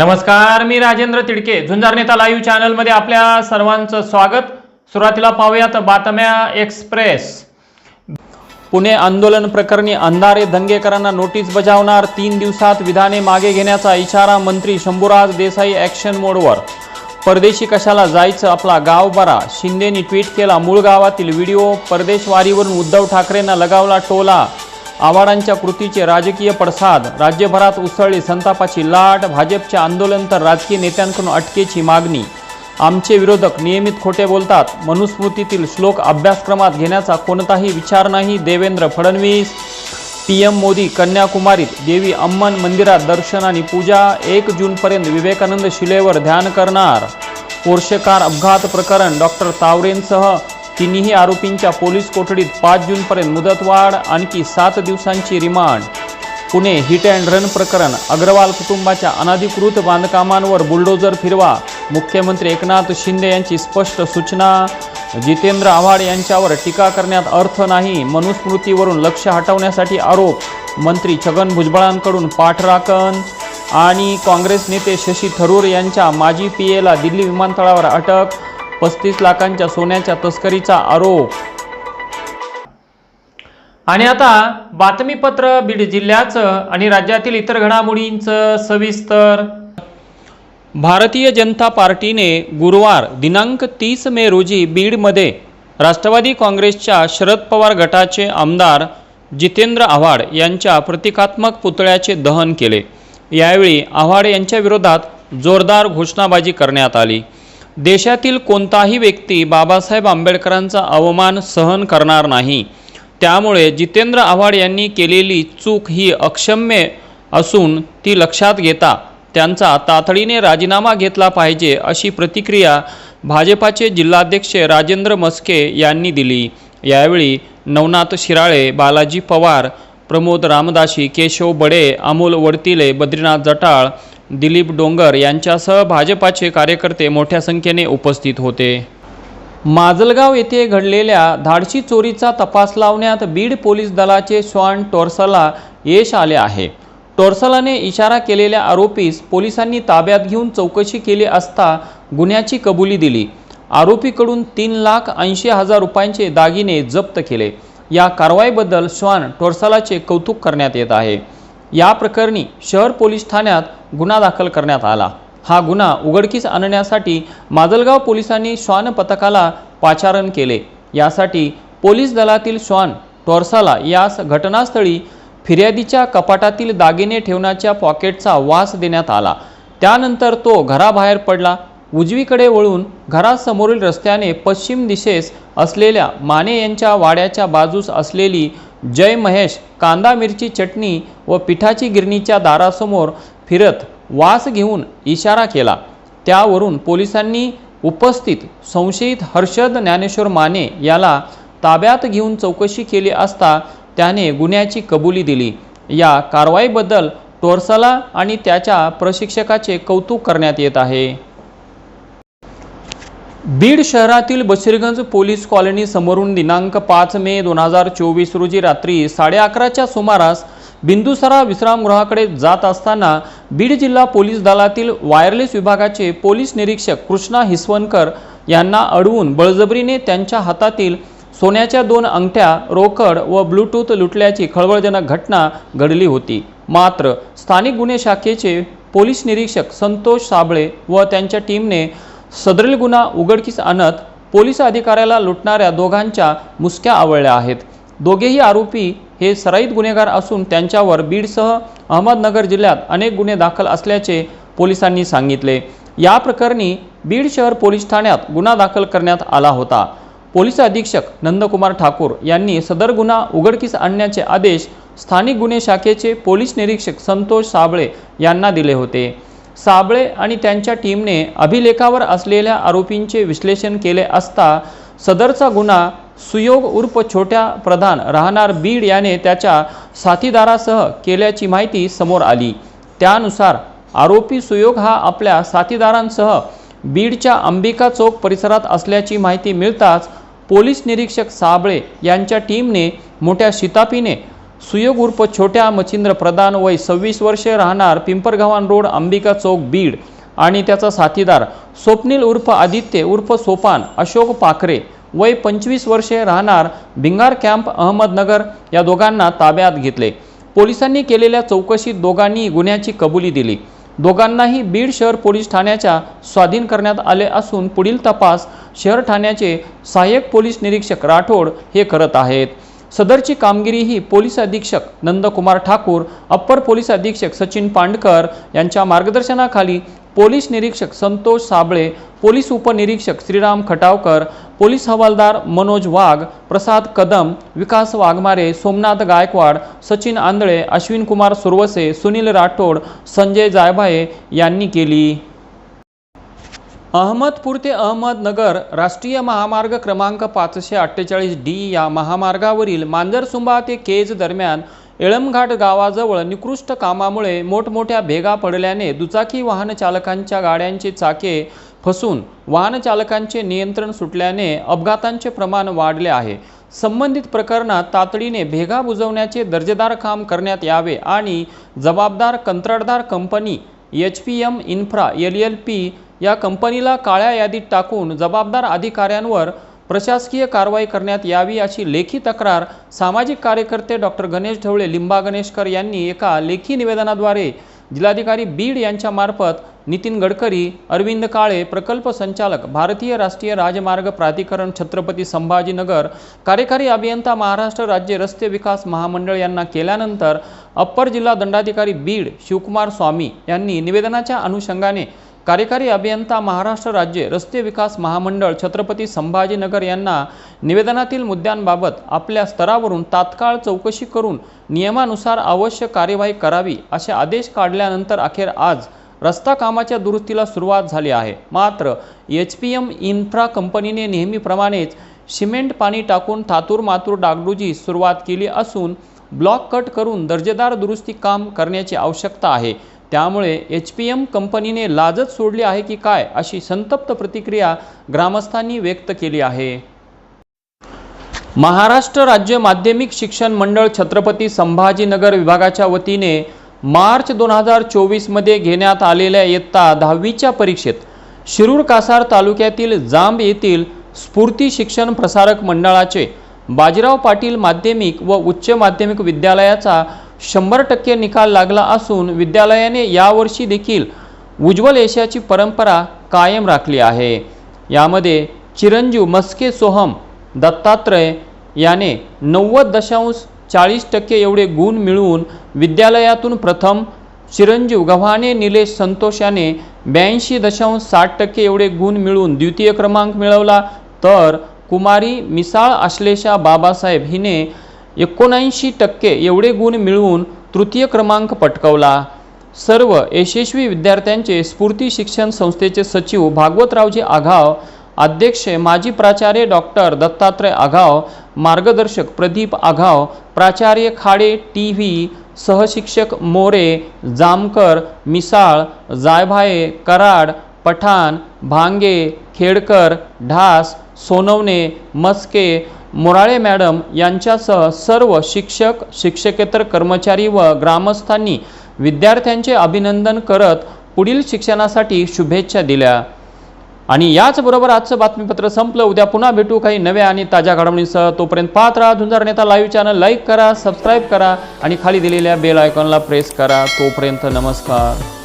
नमस्कार मी राजेंद्र तिडके. झुंजार नेता लाईव्ह चॅनलमध्ये आपल्या सर्वांचं स्वागत. सुरुवातीला पाहूयात बातम्या एक्सप्रेस. पुणे आंदोलन प्रकरणी अंधारे दंगेकरांना नोटीस बजावणार. तीन दिवसात विधाने मागे घेण्याचा इशारा मंत्री शंभूराज देसाई ॲक्शन मोडवर परदेशी कशाला जायचं आपला गाव बरा? शिंदेनी ट्विट केला मूळ गावातील व्हिडिओ. परदेशवारीवरून उद्धव ठाकरेंना लगावला टोला. आव्हाडांच्या कृतीचे राजकीय पडसाद राज्यभरात उसळली संतापाची लाट भाजपचे आंदोलन तर राजकीय नेत्यांकडून अटकेची मागणी. आमचे विरोधक नियमित खोटे बोलतात. मनुस्मृतीतील श्लोक अभ्यासक्रमात घेण्याचा कोणताही विचार नाही. देवेंद्र फडणवीस पी एम मोदी कन्याकुमारीत देवी अम्मन मंदिरात दर्शन आणि पूजा एक जूनपर्यंत विवेकानंद शिलेवर ध्यान करणार. पोर्शेकार अपघात प्रकरण डॉक्टर तावरेंसह तिन्ही आरोपींच्या पोलीस कोठडीत पाच जूनपर्यंत मुदतवाढ आणखी सात दिवसांची remand. Pune hit and run प्रकरण अग्रवाल कुटुंबाच्या अनधिकृत बांधकामांवर बुलडोजर फिरवा. मुख्यमंत्री एकनाथ शिंदे यांची स्पष्ट सूचना. जितेंद्र आव्हाड यांच्यावर टीका करण्यात अर्थ नाही मनुस्मृतीवरून लक्ष हटवण्यासाठी आरोप. मंत्री छगन भुजबळांकडून पाठराखण. आणि काँग्रेस नेते शशी थरूर यांच्या माजी पी एला दिल्ली विमानतळावर अटक. पस्तीस लाखांच्या सोन्याच्या तस्करीचा आरोप. आणि आता बातमीपत्र बीड जिल्ह्याचं आणि राज्यातील इतर घडामोडींचं सविस्तर. भारतीय जनता पार्टीने गुरुवार दिनांक तीस मे रोजी बीडमध्ये राष्ट्रवादी काँग्रेसच्या शरद पवार गटाचे आमदार जितेंद्र आव्हाड यांच्या प्रतिकात्मक पुतळ्याचे दहन केले. यावेळी आव्हाड यांच्या विरोधात जोरदार घोषणाबाजी करण्यात आली. देशातील कोणताही व्यक्ती बाबासाहेब आंबेडकरांचा अवमान सहन करणार नाही. त्यामुळे जितेंद्र आव्हाड यांनी केलेली चूक ही अक्षम्य असून ती लक्षात घेता त्यांचा तातडीने राजीनामा घेतला पाहिजे अशी प्रतिक्रिया भाजपाचे जिल्हाध्यक्ष राजेंद्र मस्के यांनी दिली. यावेळी नवनाथ शिराळे बालाजी पवार प्रमोद रामदाशी केशव बडे अमोल वडतिले बद्रीनाथ जटाळ दिलीप डोंगर यांच्यासह भाजपाचे कार्यकर्ते मोठ्या संख्येने उपस्थित होते. माजलगाव येथे घडलेल्या धाडशी चोरीचा तपास लावण्यात बीड पोलीस दलाचे श्वान टोरसला यश आले आहे. टोरसलाने इशारा केलेल्या आरोपीस पोलिसांनी ताब्यात घेऊन चौकशी केली असता गुन्ह्याची कबुली दिली. आरोपीकडून तीन लाख ऐंशी हजार रुपयांचे दागिने जप्त केले. या कारवाईबद्दल श्वान टोरसलाचे कौतुक करण्यात येत आहे. या प्रकरणी शहर पोलीस ठाण्यात गुन्हा दाखल करण्यात आला. हा गुन्हा उघडकीस आणण्यासाठी माजलगाव पोलिसांनी श्वान पथकाला पाचारण केले. यासाठी पोलीस दलातील श्वान टोरसाला यास घटनास्थळी फिर्यादीच्या कपाटातील दागिने ठेवण्याच्या पॉकेटचा वास देण्यात आला. त्यानंतर तो घराबाहेर पडला. उजवीकडे वळून घरासमोरील रस्त्याने पश्चिम दिशेस असलेल्या माने यांच्या वाड्याच्या बाजूस असलेली जय महेश कांदा मिरची चटणी व पिठाची गिरणीच्या दारासमोर फिरत वास घेऊन इशारा केला. त्यावरून पोलिसांनी उपस्थित संशयित हर्षद ज्ञानेश्वर माने याला ताब्यात घेऊन चौकशी केली असता त्याने गुन्ह्याची कबुली दिली. या कारवाईबद्दल टोरसला आणि त्याच्या प्रशिक्षकाचे कौतुक करण्यात येत आहे. बीड शहरातील बशीरगंज पोलीस कॉलनी समोरून दिनांक पाच मे दोन हजार चोवीस रोजी रात्री साडे अकराच्या सुमारास बिंदुसरा विश्रामगृहाकडे जात असताना बीड जिल्हा पोलीस दलातील वायरलेस विभागाचे पोलीस निरीक्षक कृष्णा हिसवणकर यांना अडवून बळजबरीने त्यांच्या हातातील सोन्याच्या दोन अंगठ्या रोकड व ब्लूटूथ लुटल्याची खळबळजनक घटना घडली होती. मात्र स्थानिक गुन्हे शाखेचे पोलीस निरीक्षक संतोष साबळे व त्यांच्या टीमने सदरील गुन्हा उघडकीस आणत पोलीस अधिकाऱ्याला लुटणाऱ्या दोघांच्या मुसक्या आवळल्या आहेत. दोघेही आरोपी हे सराईत गुन्हेगार असून त्यांच्यावर बीडसह अहमदनगर जिल्ह्यात अनेक गुन्हे दाखल असल्याचे पोलिसांनी सांगितले. या प्रकरणी बीड शहर पोलीस ठाण्यात गुन्हा दाखल करण्यात आला होता. पोलीस अधीक्षक नंदकुमार ठाकूर यांनी सदर गुन्हा उघडकीस आणण्याचे आदेश स्थानिक गुन्हे शाखेचे पोलीस निरीक्षक संतोष साबळे यांना दिले होते. साबळे आणि त्यांच्या टीमने अभिलेखावर असलेल्या आरोपींचे विश्लेषण केले असता सदरचा गुन्हा सुयोग उर्फ छोट्या प्रधान राहणार बीड याने त्याच्या साथीदारासह केल्याची माहिती समोर आली. त्यानुसार आरोपी सुयोग हा आपल्या साथीदारांसह बीडच्या अंबिका चौक परिसरात असल्याची माहिती मिळताच पोलीस निरीक्षक साबळे यांच्या टीमने मोठ्या शितापीने सुयोग उर्फ छोट्या मच्छिंद्र प्रधान वय सव्वीस वर्षे राहणार पिंपरगावान रोड अंबिका चौक बीड. आणि त्याचा साथीदार स्वप्नील उर्फ आदित्य उर्फ सोपान अशोक पाखरे वय पंचवीस वर्षे राहणार भिंगार कॅम्प अहमदनगर या दोघांना ताब्यात घेतले. पोलिसांनी केलेल्या चौकशीत दोघांनी गुन्ह्याची कबुली दिली. दोघांनाही बीड शहर पोलीस ठाण्याच्या स्वाधीन करण्यात आले असून पुढील तपास शहर ठाण्याचे सहाय्यक पोलीस निरीक्षक राठोड हे करत आहेत. सदरची कामगिरी ही पोलीस अधीक्षक नंदकुमार ठाकूर अप्पर पोलीस अधीक्षक सचिन पांडकर यांच्या मार्गदर्शनाखाली पोलीस निरीक्षक संतोष साबळे पोलीस उपनिरीक्षक श्रीराम खटावकर पोलीस हवालदार मनोज वाघ प्रसाद कदम विकास वाघमारे सोमनाथ गायकवाड सचिन आंधळे अश्विन कुमार सुरवसे सुनील राठोड संजय जायभाये यांनी केली. अहमदपूर ते अहमदनगर राष्ट्रीय महामार्ग क्रमांक पाचशे अठ्ठेचाळीस डी या महामार्गावरील मांजरसुंबा ते केज दरम्यान एळमघाट गावाजवळ निकृष्ट कामामुळे मोठमोठ्या भेगा पडल्याने दुचाकी वाहनचालकांच्या गाड्यांचे चाके फसून वाहनचालकांचे नियंत्रण सुटल्याने अपघातांचे प्रमाण वाढले आहे. संबंधित प्रकरणात तातडीने भेगा बुजवण्याचे दर्जेदार काम करण्यात यावे आणि जबाबदार कंत्राटदार company H P M infra L L P या कंपनीला काळ्या यादीत टाकून जबाबदार अधिकाऱ्यांवर प्रशासकीय कारवाई करण्यात यावी अशी लेखी तक्रार सामाजिक कार्यकर्ते डॉक्टर गणेश ढवळे लिंबा गणेशकर यांनी एका लेखी निवेदनाद्वारे जिल्हाधिकारी बीड यांच्यामार्फत नितीन गडकरी अरविंद काळे प्रकल्प संचालक भारतीय राष्ट्रीय राजमार्ग प्राधिकरण छत्रपती संभाजीनगर कार्यकारी अभियंता महाराष्ट्र राज्य रस्ते विकास महामंडळ यांना केल्यानंतर अप्पर जिल्हा दंडाधिकारी बीड शिवकुमार स्वामी यांनी निवेदनाच्या अनुषंगाने कार्यकारी अभियंता महाराष्ट्र राज्य रस्ते विकास महामंडळ छत्रपती संभाजीनगर यांना निवेदनातील मुद्द्यांबाबत आपल्या स्तरावरून तात्काळ चौकशी करून नियमानुसार आवश्यक कार्यवाही करावी असे आदेश काढल्यानंतर अखेर आज रस्ता कामाच्या दुरुस्तीला सुरुवात झाली आहे. मात्र एच पी एम इन्फ्रा कंपनीने नेहमीप्रमाणेच सिमेंट पाणी टाकून थातूर मातूर डागडुजी सुरुवात केली असून ब्लॉक कट करून दर्जेदार दुरुस्ती काम करण्याची आवश्यकता आहे. त्यामुळे एच पी एम कंपनीने लाजच सोडली आहे की काय अशी संतप्त प्रतिक्रिया ग्रामस्थांनी व्यक्त केली आहे. महाराष्ट्र राज्य माध्यमिक शिक्षण मंडळ छत्रपती संभाजीनगर विभागाच्या वतीने मार्च दोन हजार चोवीसमध्ये घेण्यात आलेल्या इयत्ता दहावीच्या परीक्षेत शिरूर कासार तालुक्यातील जांब येथील स्फूर्ती शिक्षण प्रसारक मंडळाचे बाजीराव पाटील माध्यमिक व उच्च माध्यमिक विद्यालयाचा शंभर टक्के निकाल लागला असून विद्यालयाने यावर्षी देखील उज्ज्वल यशाची परंपरा कायम राखली आहे. यामध्ये चिरंजीव मस्के सोहम दत्तात्रय याने नव्वद दशांश चाळीस टक्के एवढे गुण मिळवून विद्यालयातून प्रथम चिरंजीव गव्हाणे निलेश संतोष याने ब्याऐंशी दशांश साठ टक्के एवढे गुण मिळवून द्वितीय क्रमांक मिळवला. तर कुमारी मिसाळ आश्लेषा बाबासाहेब हिने एकोणऐंशी टक्के एवढे गुण मिळवून तृतीय क्रमांक पटकवला. सर्व यशस्वी विद्यार्थ्यांचे स्फूर्ती शिक्षण संस्थेचे सचिव भागवतरावजी आघाव अध्यक्ष माजी प्राचार्य डॉक्टर दत्तात्रय आघाव मार्गदर्शक प्रदीप आघाव प्राचार्य खाडे टी व्ही सहशिक्षक मोरे जामकर मिसाळ जायभाये कराड पठाण भांगे खेडकर ढास सोनवणे मस्के मोराळे मॅडम यांच्यासह सर्व शिक्षक शिक्षकेतर कर्मचारी व ग्रामस्थांनी विद्यार्थ्यांचे अभिनंदन करत पुढील शिक्षणासाठी शुभेच्छा दिल्या. आणि याचबरोबर आजचं बातमीपत्र संपलं. उद्या पुन्हा भेटू काही नव्या आणि ताज्या घडामोडींसह. तोपर्यंत पाहत राहा Zunjar Neta live channel like करा सबस्क्राईब करा आणि खाली दिलेल्या बेल आयकॉनला प्रेस करा. तोपर्यंत नमस्कार.